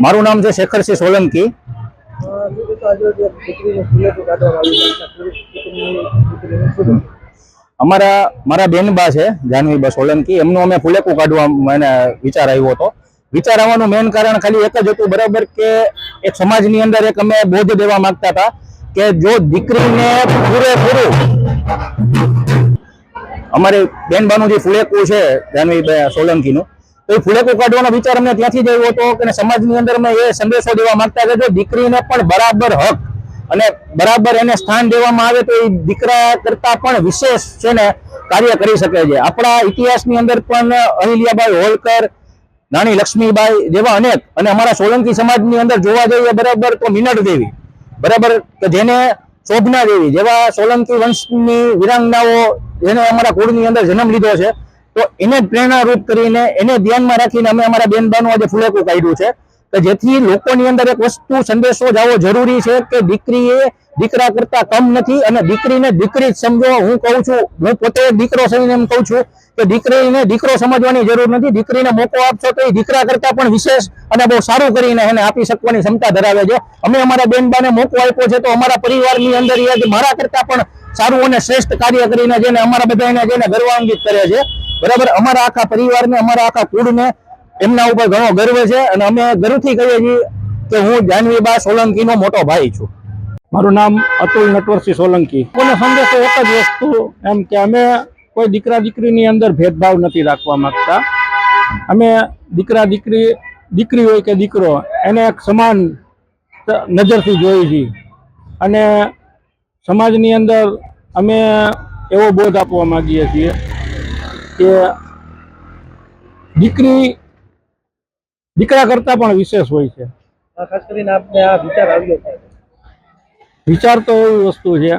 મારું નામ છે શેખરસિંહ સોલંકી? અમારા, મારા બેનબા છે, જાનવીબા સોલંકી એમનું અમે ફુલેકું કાઢવા મને વિચાર આવ્યો હતો વિચાર આવવાનું મેઇન કારણ ખાલી એક જ હતું, બરાબર કે એક સમાજની અંદર એક અમે બોધ દેવા માંગતા હતા કે જો દીકરીને પૂરેપૂરું અમારે બેનબાનું જે ફુલેકું છે, જાનવીબા સોલંકીનું તો એ ફુલેકું કાઢવાનો વિચાર અમને ત્યાંથી જ આવ્યો હતો કે સમાજની અંદર અમે એ સંદેશો દેવા માંગતા કે દીકરીને પણ બરાબર હક અને બરાબર એને સ્થાન દેવામાં આવે તો એ દીકરા કરતા પણ વિશેષ છે ને કાર્ય કરી શકે છે. આપણા ઇતિહાસની અંદર પણ અહિલ્યાબાઈ હોલકર, નાની લક્ષ્મીબાઈ જેવા અનેક અને અમારા સોલંકી સમાજની અંદર જોવા જઈએ બરાબર તો મિનટ દેવી, બરાબર કે જેને શોભના દેવી જેવા સોલંકી વંશની વિરાંગનાઓ જેને અમારા કુળની અંદર જન્મ લીધો છે. તો એને પ્રેરણારૂપ કરીને એને ધ્યાનમાં રાખીને અમે અમારા બેનબાનું આજે ફુલેકું કાઢ્યું છે કે જેથી લોકોની અંદર એક વસ્તુ સંદેશો જવો જરૂરી છે કે દીકરી એ દીકરા કરતા કમ નથી અને દીકરીને દીકરી જ સમજો. હું કહું છું, હું પોતે દીકરો થઈને એમ કહું છું કે દીકરીને દીકરો સમજવાની જરૂર નથી. દીકરીને મોકો આપશો તો એ દીકરા કરતા પણ વિશેષ અને બહુ સારું કરીને એને આપી શકવાની ક્ષમતા ધરાવે છે. અમે અમારા બેનબાને મોકો આપ્યો છે તો અમારા પરિવારની અંદર એ મારા કરતા પણ સારું અને શ્રેષ્ઠ કાર્ય કરીને જેને અમારા બધાને જેને ગર્વાન્વિત કરે છે. બરાબર? અમારા આખા પરિવારને, અમારા આખા કુળને એમના ઉપર ઘણો ગર્વ છે અને અમે ગર્વથી કહીએ છીએ કે હું જાનવીબા સોલંકીનો મોટો ભાઈ છું. મારું નામ અતુલ નટવરસિંહ સોલંકી. કોને સંદેશો એક જ વસ્તુ એમ કે અમે કોઈ દીકરા દીકરીની અંદર ભેદભાવ નથી રાખવા માંગતા. અમે દીકરા દીકરી દીકરી હોય કે દીકરો, એને એક સમાન નજરથી જોઈએ છીએ. અને સમાજની અંદર અમે એવો બોધ આપવા માંગીએ છીએ કે દીકરી દીકરા કરતા પણ વિશેષ હોય છે. ખાસ કરીને આપને આ વિચાર આવ્યો વિચાર તો એવી વસ્તુ છે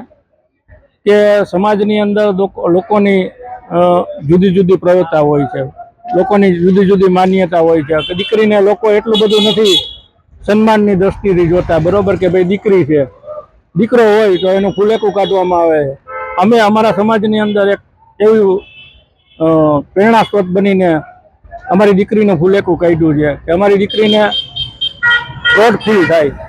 કે સમાજની અંદર લોકોની જુદી જુદી પ્રવૃત્તા હોય છે. લોકોની જુદી જુદી માન્યતા હોય છે કે દીકરીને લોકો એટલું બધું નથી સન્માનની દ્રષ્ટિથી જોતા બરોબર કે ભાઈ દીકરી છે. દીકરો હોય તો એનું ફૂલેકું કાઢવામાં આવે. અમે અમારા સમાજની અંદર એક એવું અ, પ્રેરણાસ્ત્રોત બનીને અમારી દીકરીનું ભૂલેકું કાઢ્યું છે કે અમારી દીકરીને રોડ ફ્રી થાય.